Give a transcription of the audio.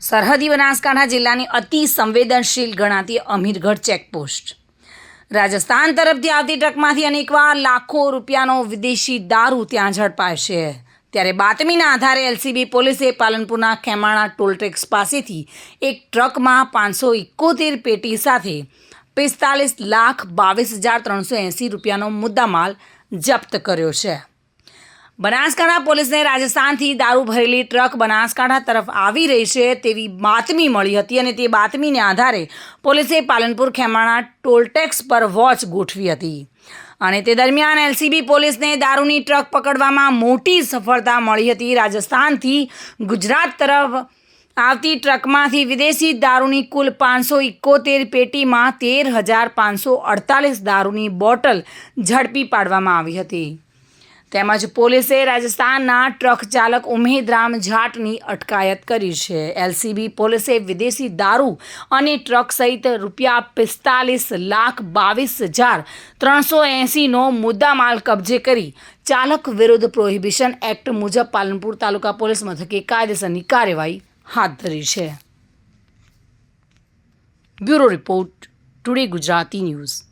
સરહદી બનાસકાંઠા જિલ્લાની અતિ સંવેદનશીલ ગણાતી અમીરગઢ ચેકપોસ્ટ. રાજસ્થાન તરફથી આવતી ટ્રકમાંથી અનેકવાર લાખો રૂપિયાનો વિદેશી દારૂ ત્યાં ઝડપાય છે. ત્યારે બાતમીના આધારે એલસીબી પોલીસે પાલનપુરના ખેમાણા ટોલટેક્સ પાસેથી એક ટ્રકમાં પાંચસો એકોતેર પેટી સાથે પિસ્તાલીસ લાખ બાવીસ હજાર ત્રણસો એંસી રૂપિયાનો મુદ્દામાલ જપ્ત કર્યો છે. બનાસકાંઠા પોલીસને રાજસ્થાનથી દારૂ ભરેલી ટ્રક બનાસકાંઠા તરફ આવી રહી છે તેવી બાતમી મળી હતી અને તે બાતમીને આધારે પોલીસે પાલનપુર ખેમાણા ટોલટેક્સ પર વોચ ગોઠવી હતી. અને તે દરમિયાન એલસીબી પોલીસને દારૂની ટ્રક પકડવામાં મોટી સફળતા મળી હતી. રાજસ્થાનથી ગુજરાત તરફ આવતી ટ્રકમાંથી વિદેશી દારૂની કુલ પાંચસો ઇકોતેર પેટીમાં તેર હજાર પાંચસો અડતાલીસ દારૂની બોટલ ઝડપી પાડવામાં આવી હતી. તેમજ પોલીસે રાજસ્થાનના ટ્રક ચાલક ઉમેદરામ જાટની અટકાયત કરી છે. એલસીબી પોલીસે વિદેશી દારૂ અને ટ્રક સહિત રૂપિયા પિસ્તાલીસ લાખ બાવીસ હજાર ત્રણસો એંસીનો મુદ્દામાલ કબજે કરી ચાલક વિરુદ્ધ પ્રોહિબિશન એક્ટ મુજબ પાલનપુર તાલુકા પોલીસ મથકે કાયદેસરની કાર્યવાહી હાથ ધરી છે. Bureau report, today Gujarati news.